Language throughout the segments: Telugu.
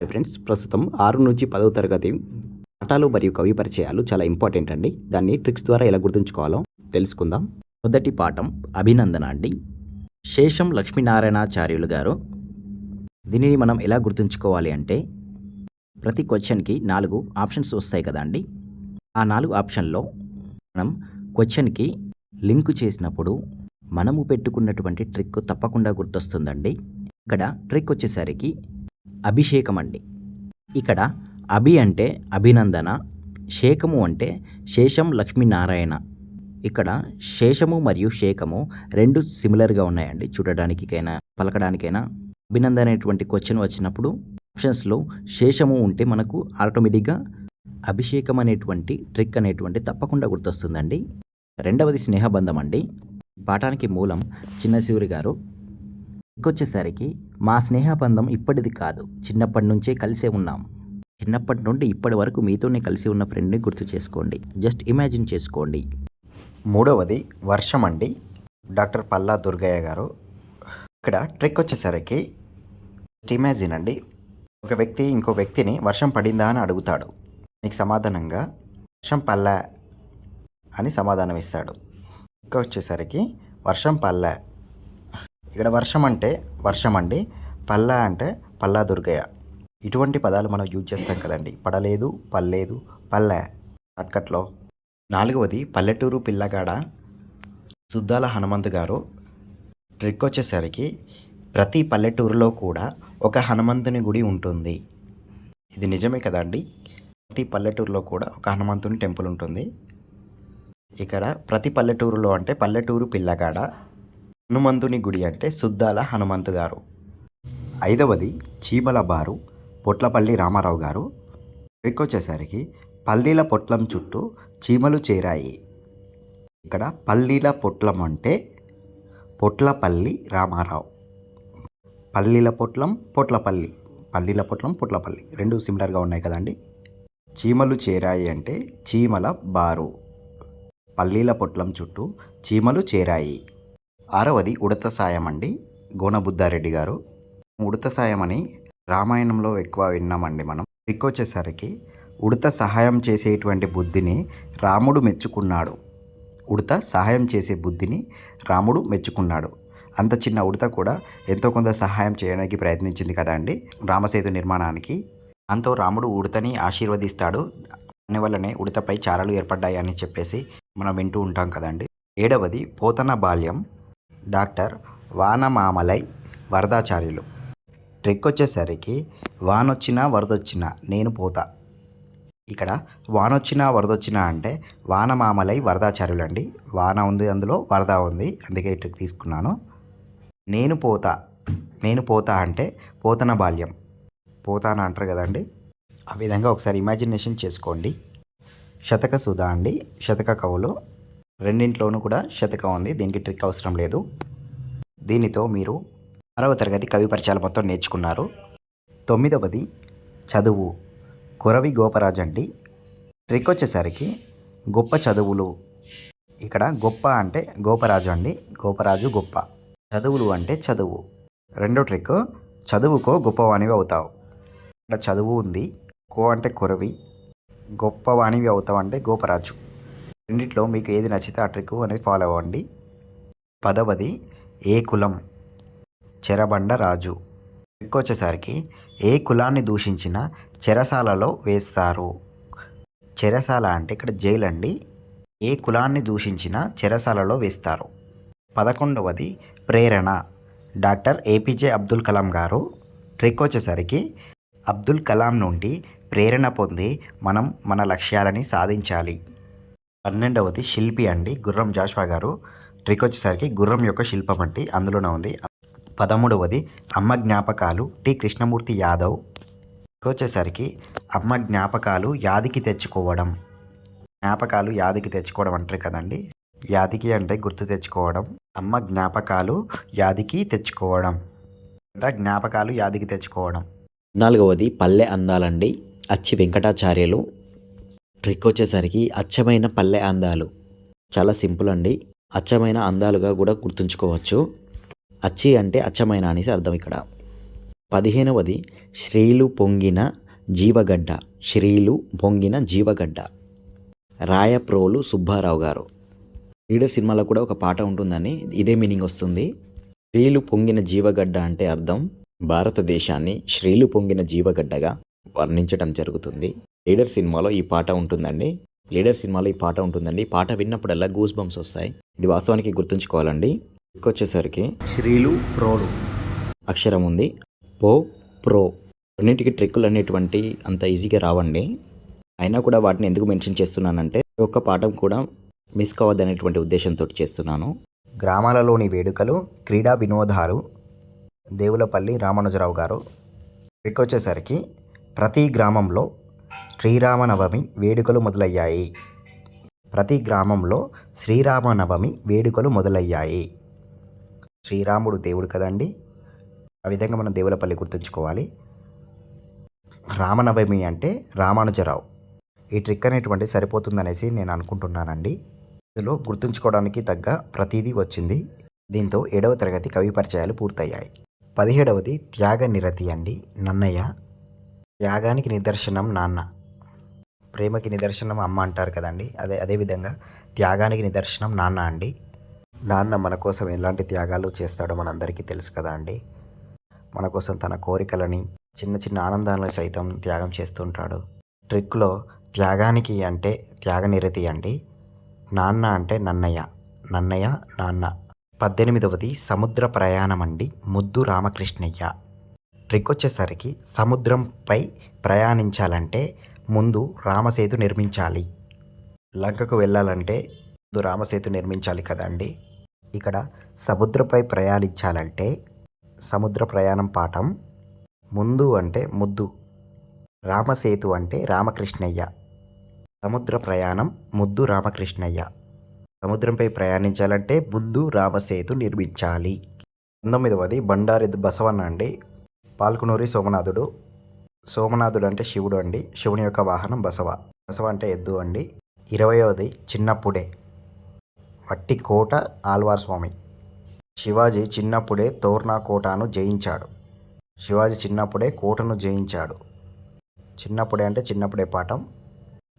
ఫ్రెండ్స్ ప్రస్తుతం ఆరు నుంచి పదవ తరగతి పాఠాలు మరియు కవి పరిచయాలు చాలా ఇంపార్టెంట్ అండి. దాన్ని ట్రిక్స్ ద్వారా ఎలా గుర్తుంచుకోవాలో తెలుసుకుందాం. మొదటి పాఠం అభినందన అండి శేషం లక్ష్మీనారాయణాచార్యులు గారు దీనిని మనం ఎలా గుర్తుంచుకోవాలి అంటే ప్రతి క్వశ్చన్కి నాలుగు ఆప్షన్స్ వస్తాయి కదా అండి. ఆ నాలుగు ఆప్షన్లో మనం క్వశ్చన్కి లింక్ చేసినప్పుడు మనము పెట్టుకున్నటువంటి ట్రిక్ తప్పకుండా గుర్తొస్తుందండి. ఇక్కడ ట్రిక్ వచ్చేసరికి అభిషేకం అండి ఇక్కడ అభి అంటే అభినందన శేఖము అంటే శేషం లక్ష్మీనారాయణ. ఇక్కడ శేషము మరియు శేఖము రెండు సిమిలర్గా ఉన్నాయండి. చూడడానికైనా పలకడానికైనా. అభినందన అనేటువంటి క్వశ్చన్ వచ్చినప్పుడు ఆప్షన్స్లో శేషము ఉంటే మనకు ఆటోమేటిక్గా అభిషేకం అనేటువంటి ట్రిక్ అనేటువంటి తప్పకుండా గుర్తొస్తుందండి. రెండవది స్నేహబంధం అండి. పాఠానికి మూలం చిన్న శివురి గారు ఇంకొచ్చేసరికి మా స్నేహబంధం ఇప్పటిది కాదు. చిన్నప్పటి నుంచే కలిసే ఉన్నాం. చిన్నప్పటి నుండి ఇప్పటి వరకు మీతోనే కలిసి ఉన్న ఫ్రెండ్ని గుర్తు చేసుకోండి. జస్ట్ ఇమాజిన్ చేసుకోండి. మూడవది వర్షం అండి డాక్టర్ పల్లా దుర్గయ్య గారు. ఇక్కడ ట్రిక్ వచ్చేసరికి ఇమాజిన్ అండి. ఒక వ్యక్తి ఇంకో వ్యక్తిని వర్షం పడిందా అని అడుగుతాడు. నీకు సమాధానంగా వర్షం పల్లె అని సమాధానం ఇస్తాడు ఇంకా వచ్చేసరికి వర్షం పల్లె ఇక్కడ వర్షం అంటే వర్షం అండి పల్లా అంటే పల్లా దుర్గయ్య. ఇటువంటి పదాలు మనం యూజ్ చేస్తాం కదండి. పడలేదు పల్లేదు పల్లె. అట్కట్లో నాలుగవది పల్లెటూరు పిల్లగాడ. సుద్దాల హనుమంత్ గారు ట్రిక్ వచ్చేసరికి ప్రతి పల్లెటూరులో కూడా ఒక హనుమంతుని గుడి ఉంటుంది. ఇది నిజమే కదండి. ప్రతి పల్లెటూరులో కూడా ఒక హనుమంతుని టెంపుల్ ఉంటుంది. ఇక్కడ ప్రతి పల్లెటూరులో అంటే పల్లెటూరు పిల్లగాడ. హనుమంతుని గుడి అంటే సుద్దాల హనుమంతు గారు. ఐదవది చీమల బారు పొట్లపల్లి రామారావు గారు. ట్రిక్ వచ్చేసరికి పల్లీల పొట్లం చుట్టూ చీమలు చేరాయి. ఇక్కడ పల్లీల పొట్లం అంటే పొట్లపల్లి రామారావు. పల్లీల పొట్లం పొట్లపల్లి. పల్లీల పొట్లం పొట్లపల్లి. రెండు సిమిలర్గా ఉన్నాయి కదండి. చీమలు చేరాయి అంటే చీమల బారు. పల్లీల పొట్లం చుట్టూ చీమలు చేరాయి. ఆరవది ఉడత సాయం అండి. గోనబుద్ధారెడ్డి గారు. ఉడత సాయం అని రామాయణంలో ఎక్కువ విన్నామండి మనం. ట్రిక్ వచ్చేసరికి ఉడత సహాయం చేసేటువంటి బుద్ధిని రాముడు మెచ్చుకున్నాడు. ఉడత సహాయం చేసే బుద్ధిని రాముడు మెచ్చుకున్నాడు. అంత చిన్న ఉడత కూడా ఎంతో కొంత సహాయం చేయడానికి ప్రయత్నించింది కదా అండి. రామసేతు నిర్మాణానికి. అంతో రాముడు ఉడతని ఆశీర్వదిస్తాడు. దానివల్లనే ఉడతపై చారలు ఏర్పడ్డాయి అని చెప్పేసి మనం వింటూ ఉంటాం కదండి ఏడవది పోతన బాల్యం. డాక్టర్ వానమామలై వరదాచార్యులు. ట్రిక్ వచ్చేసరికి వానొచ్చినా వరదొచ్చినా నేను పోతా. ఇక్కడ వానొచ్చినా వరదొచ్చినా అంటే వానమామలై వరదాచార్యులు అండి వాన ఉంది అందులో వరద ఉంది అందుకే ఈ ట్రిక్ తీసుకున్నాను. నేను పోతా. నేను పోతా అంటే పోతన బాల్యం. పోతా అని అంటారు కదండి. ఆ విధంగా ఒకసారి ఇమాజినేషన్ చేసుకోండి. శతక సుధా అండి. శతక కవులు. రెండింట్లోనూ కూడా శతకం ఉంది. దీనికి ట్రిక్ అవసరం లేదు. దీనితో మీరు ఆరవ తరగతి కవి పరిచయాలు మొత్తం నేర్చుకున్నారు. తొమ్మిదవది చదువు. కొరవి గోపరాజు అండి. ట్రిక్ వచ్చేసరికి గొప్ప చదువులు. ఇక్కడ గొప్ప అంటే గోపరాజు అండి. గోపరాజు గొప్ప. చదువులు అంటే చదువు. రెండో ట్రిక్ చదువుకో గొప్పవాణివి అవుతావు. ఇక్కడ చదువు ఉంది. కో అంటే కొరవి. గొప్పవాణివి అవుతావు అంటే గోపరాజు. రెండిట్లో మీకు ఏది నచ్చితే ఆ ట్రిక్ అనేది ఫాలో అవ్వండి. పదవది ఏ కులం? చెరబండ రాజు. ట్రిక్ వచ్చేసరికి ఏ కులాన్ని దూషించిన చెరసాలలో వేస్తారు. చెరసాల అంటే ఇక్కడ జైలు అండి ఏ కులాన్ని దూషించిన చెరసాలలో వేస్తారు. పదకొండవది ప్రేరణ. డాక్టర్ ఏపీజే అబ్దుల్ కలాం గారు ట్రిక్ వచ్చేసరికి అబ్దుల్ కలాం నుండి ప్రేరణ పొంది మనం మన లక్ష్యాలని సాధించాలి. పన్నెండవది శిల్పి అండి గుర్రం జాష్వా గారు. ట్రిక్ వచ్చేసరికి గుర్రం యొక్క శిల్పం అండి అందులోనే ఉంది. పదమూడవది అమ్మ జ్ఞాపకాలు టి కృష్ణమూర్తి యాదవ్. ట్రిక్ వచ్చేసరికి అమ్మ జ్ఞాపకాలు యాదికి తెచ్చుకోవడం. జ్ఞాపకాలు యాదికి తెచ్చుకోవడం అంటారు కదండి. యాదికి అంటే గుర్తు తెచ్చుకోవడం. అమ్మ జ్ఞాపకాలు యాదికి తెచ్చుకోవడం. లేదా జ్ఞాపకాలు యాదికి తెచ్చుకోవడం. నాలుగవది పల్లె అందాలండి అచ్చి వెంకటాచార్యులు. ట్రిక్ వచ్చేసరికి అచ్చమైన పల్లె అందాలు. చాలా సింపుల్ అండి. అచ్చమైన అందాలుగా కూడా గుర్తుంచుకోవచ్చు. అచ్చి అంటే అచ్చమైన అనేసి అర్థం ఇక్కడ. పదిహేనవది శ్రీలు పొంగిన జీవగడ్డ. శ్రీలు పొంగిన జీవగడ్డ. రాయప్రోలు సుబ్బారావు గారు. లీడర్ సినిమాలో కూడా ఒక పాట ఉంటుందని ఇదే మీనింగ్ వస్తుంది. స్త్రీలు పొంగిన జీవగడ్డ అంటే అర్థం భారతదేశాన్ని స్త్రీలు పొంగిన జీవగడ్డగా వర్ణించడం జరుగుతుంది. లీడర్ సినిమాలో ఈ పాట ఉంటుందండి. లీడర్ సినిమాలో ఈ పాట ఉంటుందండి. ఈ పాట విన్నప్పుడల్లా గూస్ బంప్స్ వస్తాయి. ఇది వాస్తవానికి గుర్తుంచుకోవాలండి. వచ్చేసరికి శ్రీలు ప్రోలు. అక్షరం ఉంది. పో ప్రో. రెండింటికి ట్రిక్కులు అనేటువంటి అంత ఈజీగా రావండి. అయినా కూడా వాటిని ఎందుకు మెన్షన్ చేస్తున్నానంటే ఒక్క పాఠం కూడా మిస్ కావద్దనేటువంటి ఉద్దేశంతో చేస్తున్నాను. గ్రామాలలోని వేడుకలు క్రీడా వినోదాలు. దేవులపల్లి రామానుజరావు గారు. ట్రిక్ వచ్చేసరికి ప్రతి గ్రామంలో శ్రీరామనవమి వేడుకలు మొదలయ్యాయి. ప్రతి గ్రామంలో శ్రీరామనవమి వేడుకలు మొదలయ్యాయి. శ్రీరాముడు దేవుడు కదండి? ఆ విధంగా మనం దేవులపల్లి గుర్తుంచుకోవాలి. రామనవమి అంటే రామానుజరావు. ఈ ట్రిక్ అనేటువంటి సరిపోతుందనేసి నేను అనుకుంటున్నానండి. ఇందులో గుర్తుంచుకోవడానికి తగ్గ ప్రతిదీ వచ్చింది. దీంతో ఏడవ తరగతి కవి పరిచయాలు పూర్తయ్యాయి. పదిహేడవది త్యాగ నిరతి అండి. నన్నయ్య త్యాగానికి నిదర్శనం నాన్న. ప్రేమకి నిదర్శనం అమ్మ అంటారు కదండి. అదే అదేవిధంగా త్యాగానికి నిదర్శనం నాన్న అండి. నాన్న మన కోసం ఎలాంటి త్యాగాలు చేస్తాడో మనందరికీ తెలుసు కదా అండి. మన కోసం తన కోరికలని చిన్న చిన్న ఆనందాలను సైతం త్యాగం చేస్తుంటాడు. ట్రిక్లో త్యాగానికి అంటే త్యాగనిరతి అండి. నాన్న అంటే నన్నయ్య నన్నయ్య నాన్న. పద్దెనిమిదవది సముద్ర ప్రయాణం అండి. ముద్దు రామకృష్ణయ్య. ట్రిక్ వచ్చేసరికి సముద్రంపై ప్రయాణించాలంటే ముందు రామసేతు నిర్మించాలి. లంకకు వెళ్ళాలంటే ముందు రామసేతు నిర్మించాలి కదండి. ఇక్కడ సముద్రపై ప్రయాణించాలంటే సముద్ర ప్రయాణం పాఠం ముందు అంటే ముద్దు రామసేతు అంటే రామకృష్ణయ్య. సముద్ర ప్రయాణం ముద్దు రామకృష్ణయ్య. సముద్రంపై ప్రయాణించాలంటే ముందు రామసేతు నిర్మించాలి. పంతొమ్మిదవది బండారి బసవన్న అండి. పాల్కునూరి సోమనాథుడు. సోమనాథుడు అంటే శివుడు అండి. శివుని యొక్క వాహనం బసవ. బసవ అంటే ఎద్దు అండి. ఇరవయోది చిన్నప్పుడే. వట్టి కోట ఆల్వార్ స్వామి శివాజీ చిన్నప్పుడే తోర్నా కోటను జయించాడు. శివాజీ చిన్నప్పుడే కోటను జయించాడు. చిన్నప్పుడే అంటే చిన్నప్పుడే పాఠం.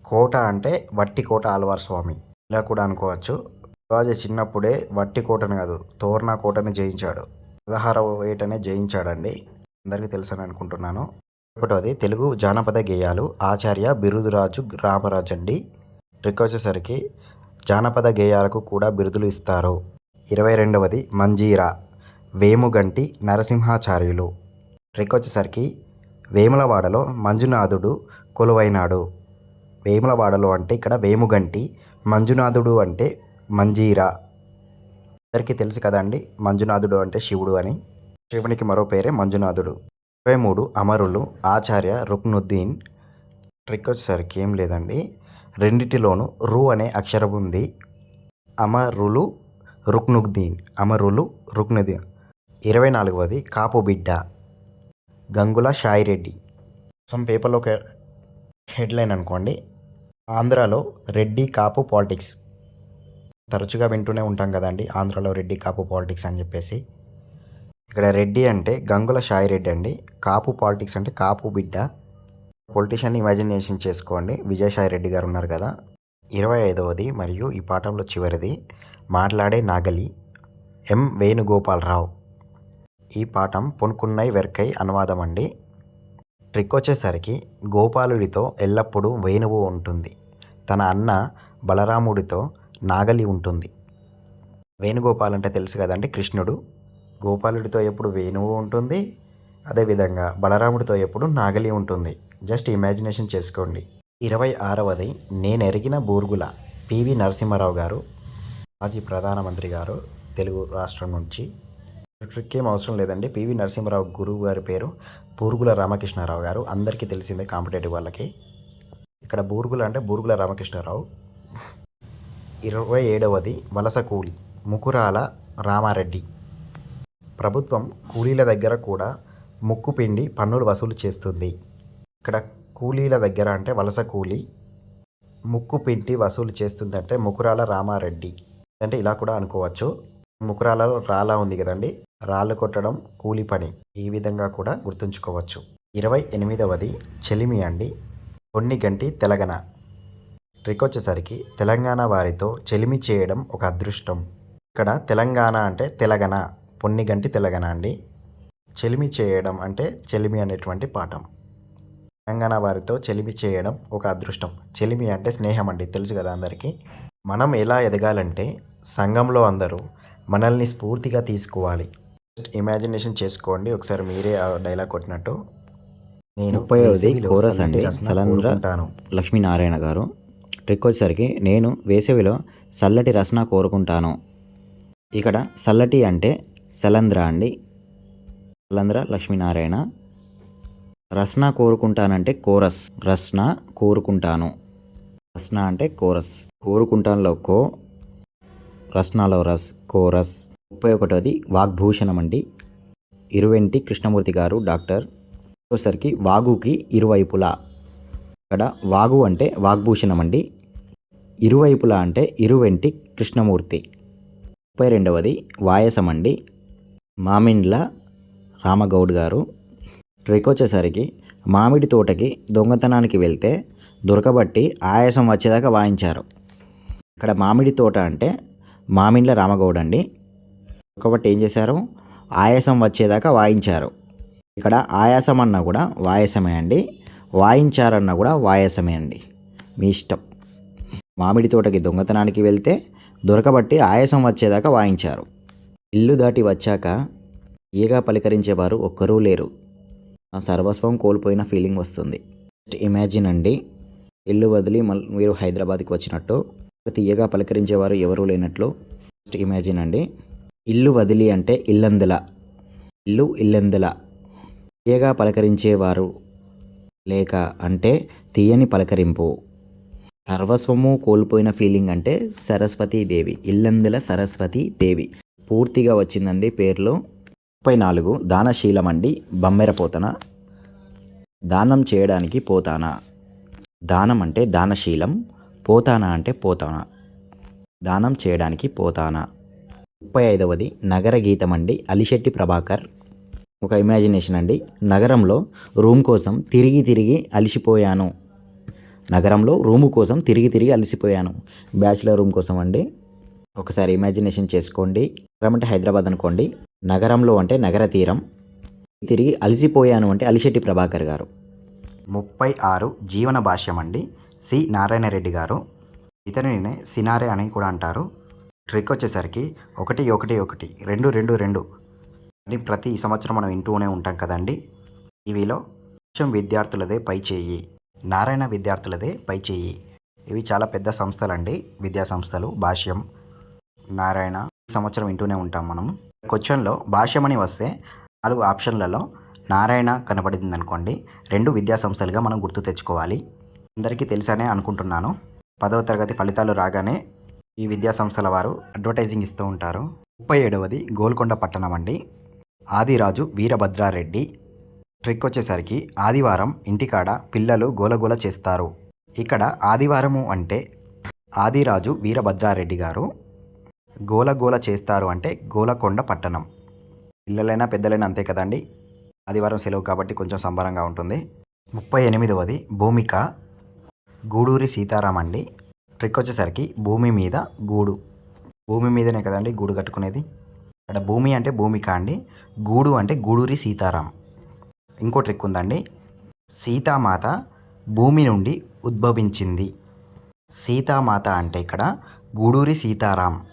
కోట అంటే వట్టి కోట ఆల్వార్ స్వామి ఇలా కూడా అనుకోవచ్చు. శివాజీ చిన్నప్పుడే వట్టి కోటను కాదు తోర్నా కోటను జయించాడు. పదహారవ ఏటనే జయించాడండి. అందరికీ తెలుసని అనుకుంటున్నాను. ఒకటోది తెలుగు జానపద గేయాలు ఆచార్య బిరుదురాజు రామరాజు అండి ట్రిక్ వచ్చేసరికి జానపద గేయాలకు కూడా బిరుదులు ఇస్తారు. ఇరవై రెండవది మంజీరా వేముగంటి నరసింహాచార్యులు ట్రిక్ వచ్చేసరికి వేములవాడలో మంజునాథుడు కొలువైనాడు. వేములవాడలో అంటే ఇక్కడ వేముగంటి మంజునాథుడు అంటే మంజీరా. అందరికీ తెలుసు కదండి మంజునాథుడు అంటే శివుడు అని. శివునికి మరో పేరే మంజునాథుడు. ఇరవై మూడు అమరులు ఆచార్య రుక్నుద్దీన్ ట్రిక్ వచ్చేసరికి ఏం లేదండి. రెండిటిలోనూ రు అనే అక్షరం ఉంది. అమరులు రుక్నుద్దీన్ అమరులు రుక్నుద్దీన్. ఇరవై నాలుగవది కాపు బిడ్డ గంగుల షాయిరెడ్డి సమ్ పేపర్లో ఒక హెడ్లైన్ అనుకోండి. ఆంధ్రాలో రెడ్డి కాపు పాలిటిక్స్. తరచుగా వింటూనే ఉంటాం కదండి ఆంధ్రాలో రెడ్డి కాపు పాలిటిక్స్ అని చెప్పేసి. ఇక్కడ రెడ్డి అంటే గంగుల షాయిరెడ్డి అండి. కాపు పాలిటిక్స్ అంటే కాపు బిడ్డ. పొలిటీషియన్ ఇమాజినేషన్ చేసుకోండి. విజయసాయి రెడ్డి గారు ఉన్నారు కదా. ఇరవై ఐదవది మరియు ఈ పాఠంలో చివరిది మాట్లాడే నాగలి ఎం వేణుగోపాలరావు. ఈ పాఠం పొనుకున్నై వెర్కై అనువాదం అండి. ట్రిక్ వచ్చేసరికి గోపాలుడితో ఎల్లప్పుడూ వేణువు ఉంటుంది. తన అన్న బలరాముడితో నాగలి ఉంటుంది. వేణుగోపాల్ అంటే తెలుసు కదండి కృష్ణుడు. గోపాలుడితో ఎప్పుడు వేణువు ఉంటుంది అదేవిధంగా బలరాముడితో ఎప్పుడు నాగలి ఉంటుంది. జస్ట్ ఇమాజినేషన్ చేసుకోండి. ఇరవై ఆరవది నేనెరిగిన బూర్గుల పివి నరసింహారావు గారు మాజీ ప్రధానమంత్రి గారు తెలుగు రాష్ట్రం నుంచి. ట్రిక్ ఏం అవసరం లేదండి. పివి నరసింహారావు గురువు గారి పేరు బూర్గుల రామకృష్ణారావు గారు. అందరికీ తెలిసిందే కాంపిటేటివ్ వాళ్ళకి. ఇక్కడ బూర్గుల అంటే బూర్గుల రామకృష్ణారావు. ఇరవై ఏడవది వలస కూలి ముకురాల రామారెడ్డి. ప్రభుత్వం కూలీల దగ్గర కూడా ముక్కు పిండి పన్నులు వసూలు చేస్తుంది. ఇక్కడ కూలీల దగ్గర అంటే వలస కూలి ముక్కు పిండి వసూలు చేస్తుందంటే ముకురాల రామారెడ్డి. అంటే ఇలా కూడా అనుకోవచ్చు. ముకురాలలో రాలా ఉంది కదండి. రాళ్ళు కొట్టడం కూలి పని. ఈ విధంగా కూడా గుర్తుంచుకోవచ్చు. ఇరవై ఎనిమిదవది చెలిమి అండి. కొన్ని గంటి తెలగన ట్రిక్ వచ్చేసరికి తెలంగాణ వారితో చెలిమి చేయడం ఒక అదృష్టం. ఇక్కడ తెలంగాణ అంటే తెలగన పొన్నిగంటి తెలగన అండి? చెలిమి చేయడం అంటే చెలిమి అనేటువంటి పాఠం. తెలంగాణ వారితో చెలిమి చేయడం ఒక అదృష్టం. చెలిమి అంటే స్నేహం అండి తెలుసు కదా అందరికీ. మనం ఎలా ఎదగాలంటే సంఘంలో అందరూ మనల్ని స్ఫూర్తిగా తీసుకోవాలి. ఇమాజినేషన్ చేసుకోండి ఒకసారి మీరే ఆ డైలాగ్ కొట్టినట్టు. నేను ముప్పైవది కోరస్ అండి. సలంద్ర. లక్ష్మీనారాయణ గారు. ట్రిక్ వచ్చేసరికి నేను వేసవిలో చల్లటి రసన కోరుకుంటాను. ఇక్కడ చల్లటి అంటే సలంద్ర అండి. సలంద్ర లక్ష్మీనారాయణ. రస్న కోరుకుంటానంటే కోరస్. రస్న కోరుకుంటాను. రస్న అంటే కోరస్. కోరుకుంటానులో కో. రస్నాలో రస్ కోరస్. ముప్పై ఒకటోది వాగ్భూషణం అండి. ఇరువెంటి కృష్ణమూర్తి గారు డాక్టర్. వచ్చేసరికి వాగుకి ఇరువైపులా. ఇక్కడ వాగు అంటే వాగ్భూషణం అండి. ఇరువైపులా అంటే ఇరువెంటి కృష్ణమూర్తి. ముప్పై రెండవది వాయసం అండి. మామిండ్ల రామగౌడ్ గారు ట్రిక్ వచ్చేసరికి మామిడి తోటకి దొంగతనానికి వెళ్తే దొరకబట్టి ఆయాసం వచ్చేదాకా వాయించారు. ఇక్కడ మామిడి తోట అంటే మామిండ్ల రామగౌడ్ అండి. దొరకబట్టి ఏం చేశారు? ఆయాసం వచ్చేదాకా వాయించారు. ఇక్కడ ఆయాసం అన్నా కూడా వాయసమే అండి. వాయించారన్నా కూడా వాయసమే అండి. మీ ఇష్టం. మామిడి తోటకి దొంగతనానికి వెళ్తే దొరకబట్టి ఆయాసం వచ్చేదాకా వాయించారు. ఇల్లు దాటి వచ్చాక ఈగా పలకరించేవారు ఒక్కరూ లేరు. ఆ సర్వస్వం కోల్పోయిన ఫీలింగ్ వస్తుంది. జస్ట్ ఇమాజిన్ అండి ఇల్లు వదిలి మళ్ళీ మీరు హైదరాబాద్కి వచ్చినట్టు తీయగా పలకరించేవారు ఎవరూ లేనట్లు ఇమాజిన్ అండి. ఇల్లు వదిలి అంటే ఇల్లందుల. ఇల్లు ఇల్లందుల. తీయగా పలకరించేవారు లేక అంటే తీయని పలకరింపు. సర్వస్వము కోల్పోయిన ఫీలింగ్ అంటే సరస్వతీ దేవి ఇల్లందుల సరస్వతి దేవి. పూర్తిగా వచ్చిందండి పేర్లు. ముప్పై నాలుగు దానశీలం అండి బమ్మెరపోతన దానం చేయడానికి పోతానా. దానం అంటే దానశీలం పోతానా అంటే పోతానా. దానం చేయడానికి పోతానా. ముప్పై ఐదవది నగర గీతం అండి అలిశెట్టి ప్రభాకర్. ఒక ఇమాజినేషన్ అండి. నగరంలో రూమ్ కోసం తిరిగి తిరిగి అలిసిపోయాను. నగరంలో రూము కోసం తిరిగి తిరిగి అలిసిపోయాను. బ్యాచిలర్ రూమ్ కోసం అండి. ఒకసారి ఇమాజినేషన్ చేసుకోండి. నగరం అంటే హైదరాబాద్ అనుకోండి. నగరంలో అంటే నగర తీరం. తిరిగి అలసిపోయాను అంటే అలిశెట్టి ప్రభాకర్ గారు. ముప్పై ఆరు జీవన భాష్యం అండి. సి. నారాయణ రెడ్డి గారు. ఇతనినే సినారే అని కూడా అంటారు. ట్రిక్ వచ్చేసరికి ఒకటి ఒకటి ఒకటి రెండు రెండు రెండు. అని ప్రతి సంవత్సరం మనం వింటూనే ఉంటాం కదండి. ఇవిలో కొంచెం విద్యార్థులదే పై చేయి నారాయణ విద్యార్థులదే పై చేయి. ఇవి చాలా పెద్ద సంస్థలండి. విద్యా సంస్థలు భాష్యం. నారాయణ సంవత్సరం వింటూనే ఉంటాం మనం. క్వశ్చన్లో భాష్యం వస్తే నాలుగు ఆప్షన్లలో నారాయణ కనబడింది అనుకోండి రెండు విద్యా సంస్థలుగా మనం గుర్తు తెచ్చుకోవాలి. అందరికీ తెలుసనే అనుకుంటున్నాను. పదవ తరగతి ఫలితాలు రాగానే ఈ విద్యా సంస్థల వారు అడ్వర్టైజింగ్ ఇస్తూ ఉంటారు. ముప్పై ఏడవది గోల్కొండ పట్టణం అండి. ఆదిరాజు వీరభద్రారెడ్డి ట్రిక్ వచ్చేసరికి ఆదివారం ఇంటికాడ పిల్లలు గోలగోల చేస్తారు. ఇక్కడ ఆదివారము అంటే ఆదిరాజు వీరభద్రారెడ్డి గారు గోలగోల చేస్తారు అంటే గోలకొండ పట్టణం. పిల్లలైనా పెద్దలైనా అంతే కదండి. ఆదివారం సెలవు కాబట్టి కొంచెం సంబరంగా ఉంటుంది. ముప్పై ఎనిమిదవది భూమిక గూడూరి సీతారాం అండి. ట్రిక్ వచ్చేసరికి భూమి మీద గూడు. భూమి మీదనే కదండి గూడు కట్టుకునేది? ఇక్కడ భూమి అంటే భూమిక అండి. గూడు అంటే గూడూరి సీతారాం. ఇంకో ట్రిక్ ఉందండి. సీతామాత భూమి నుండి ఉద్భవించింది. సీతామాత అంటే ఇక్కడ గూడూరి సీతారాం.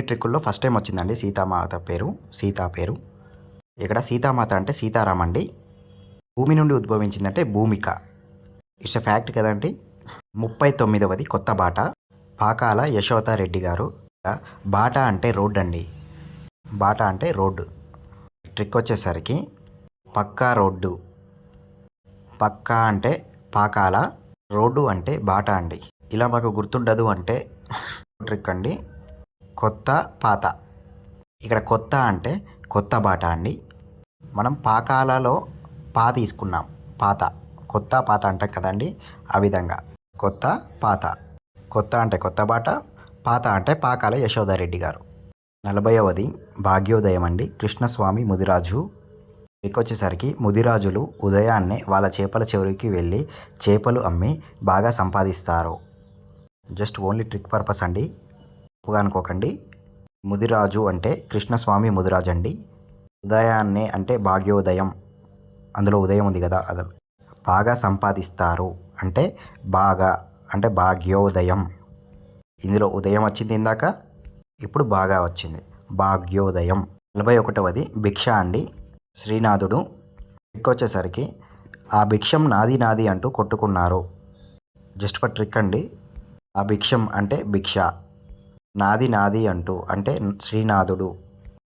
ఈ ట్రిక్కుల్లో ఫస్ట్ టైం వచ్చిందండి సీతామాత పేరు సీతా పేరు. ఇక్కడ సీతామాత అంటే సీతారాం అండి. భూమి నుండి ఉద్భవించిందంటే భూమిక. ఇట్స్ ఫ్యాక్ట్ కదండి. ముప్పై తొమ్మిదవది కొత్త బాట. పాకాల యశోతారెడ్డి గారు. బాట అంటే రోడ్ అండి. బాట అంటే రోడ్డు ట్రిక్ వచ్చేసరికి పక్కా రోడ్డు. పక్కా అంటే పాకాల రోడ్డు అంటే బాట అండి. ఇలా మాకు గుర్తుండదు అంటే ట్రిక్ అండి. కొత్త పాత. ఇక్కడ కొత్త అంటే కొత్త బాట అండి. మనం పాకాలలో పా తీసుకున్నాం. పాత. కొత్త పాత అంటాం కదండి. ఆ విధంగా. కొత్త పాత. కొత్త అంటే కొత్త బాట. పాత అంటే పాకాల యశోదారెడ్డి గారు. నలభైవది భాగ్యోదయం అండి. కృష్ణస్వామి ముదిరాజు. ట్రిక్ వచ్చేసరికి ముదిరాజులు ఉదయాన్నే వాళ్ళ చేపల చెరువుకి వెళ్ళి చేపలు అమ్మి బాగా సంపాదిస్తారు. జస్ట్ ఓన్లీ ట్రిక్ పర్పస్ అండి. తప్పుగా అనుకోకండి. ముదిరాజు అంటే కృష్ణస్వామి ముదిరాజు అండి ఉదయాన్నే అంటే భాగ్యోదయం. అందులో ఉదయం ఉంది కదా అది బాగా సంపాదిస్తారు అంటే బాగా అంటే భాగ్యోదయం. ఇందులో ఉదయం వచ్చింది ఇందాక ఇప్పుడు బాగా వచ్చింది. భాగ్యోదయం. నలభై ఒకటవది భిక్ష అండి. శ్రీనాథుడు ట్రిక్ వచ్చేసరికి ఆ భిక్షం నాది నాది అంటూ కొట్టుకున్నారు. జస్ట్ ఫర్ ట్రిక్ అండి. ఆ భిక్షం అంటే భిక్ష. నాది నాది అంటూ అంటే శ్రీనాథుడు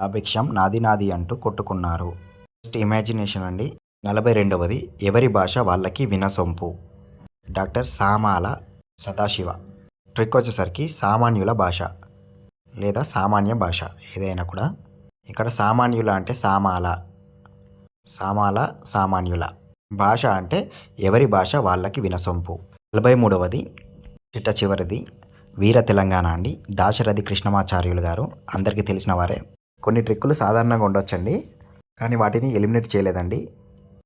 ఆ నాది నాది అంటూ కొట్టుకున్నారు. జస్ట్ ఇమాజినేషన్ అండి. నలభై రెండవది ఎవరి భాష వాళ్ళకి వినసొంపు? డాక్టర్ సామాల సదాశివ. ట్రిక్ వచ్చేసరికి సామాన్యుల భాష లేదా సామాన్య భాష ఏదైనా కూడా. ఇక్కడ సామాన్యుల అంటే సామాల. సామాల సామాన్యుల. భాష అంటే ఎవరి భాష వాళ్ళకి వినసొంపు? నలభై మూడవది చిట్ట చివరిది. వీర తెలంగాణ అండి. దాశరథి కృష్ణమాచార్యులు గారు అందరికీ తెలిసిన వారే. కొన్ని ట్రిక్కులు సాధారణంగా ఉండొచ్చండి. కానీ వాటిని ఎలిమినేట్ చేయలేదండి.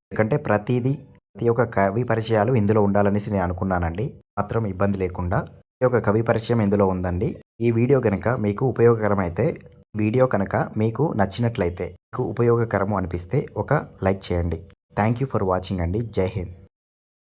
ఎందుకంటే ప్రతిదీ ప్రతి ఒక్క కవి పరిచయాలు ఇందులో ఉండాలనేసి నేను అనుకున్నానండి. మాత్రం ఇబ్బంది లేకుండా ప్రతి ఒక్క కవి పరిచయం ఇందులో ఉందండి. ఈ వీడియో కనుక మీకు ఉపయోగకరమైతే వీడియో కనుక మీకు నచ్చినట్లయితే మీకు ఉపయోగకరము అనిపిస్తే ఒక లైక్ చేయండి. థ్యాంక్ యూ ఫర్ వాచింగ్ అండి. జై హింద్.